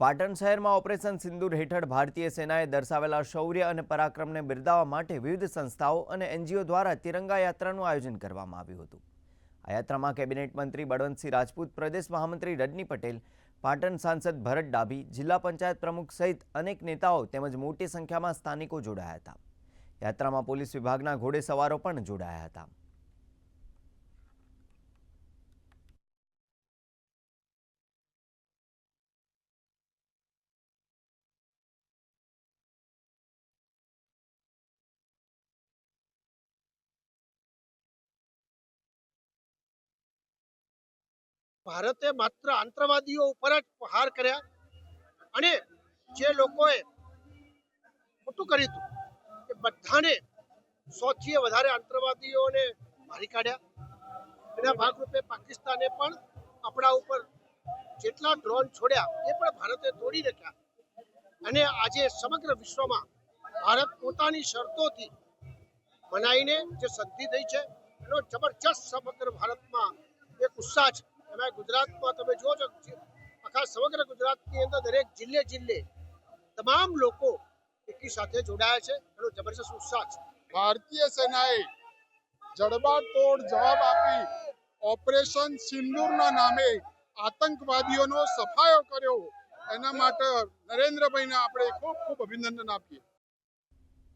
પાટણ શહેરમાં ઓપરેશન સિંદૂર હેઠળ ભારતીય સેનાએ દર્શાવેલા શૌર્ય અને પરાક્રમને બિરદાવવા માટે વિવિધ સંસ્થાઓ અને એનજીઓ દ્વારા તિરંગા યાત્રાનું આયોજન કરવામાં આવ્યું હતું. આ યાત્રામાં કેબિનેટ મંત્રી બળવંતસિંહ રાજપૂત, પ્રદેશ મહામંત્રી રજની પટેલ, પાટણ સાંસદ ભરત ડાભી, જિલ્લા પંચાયત પ્રમુખ સહિત અનેક નેતાઓ તેમજ મોટી સંખ્યામાં સ્થાનિકો જોડાયા હતા. યાત્રામાં પોલીસ વિભાગના ઘોડેસવારો પણ જોડાયા હતા. ભારતે માત્ર આતંકવાદીઓ ઉપર જ પ્રહાર કર્યા અને જે લોકોએ ખોટું કર્યું હતું એ બધાને સૌથી વધારે આતંકવાદીઓને મારી કાઢ્યા. એના ભાગરૂપે પાકિસ્તાને પણ આપણા ઉપર જેટલા ડ્રોન છોડ્યા એ પણ ભારતે તોડી નાખ્યા. અને આજે સમગ્ર વિશ્વમાં ભારત પોતાની શરતોથી મનાઈને જે સંધિ થઈ છે, એનો જબરજસ્ત સમગ્ર ભારતમાં એક ઉત્સાહ છે. એમાં ગુજરાતમાં તમે જુઓ છો આખા સમગ્ર ગુજરાતની અંદર દરેક જિલ્લે જિલ્લે તમામ લોકો એકી સાથે જોડાયા છે. એનો જબરજસ્ત ઉત્સાહ છે. ભારતીય સેનાએ જડબાતોડ જવાબ આપી ઓપરેશન સિંદૂરના નામે આતંકવાદીઓનો સફાયો કર્યો. એના માટે નરેન્દ્રભાઈને આપણે ખૂબ ખૂબ અભિનંદન આપીએ.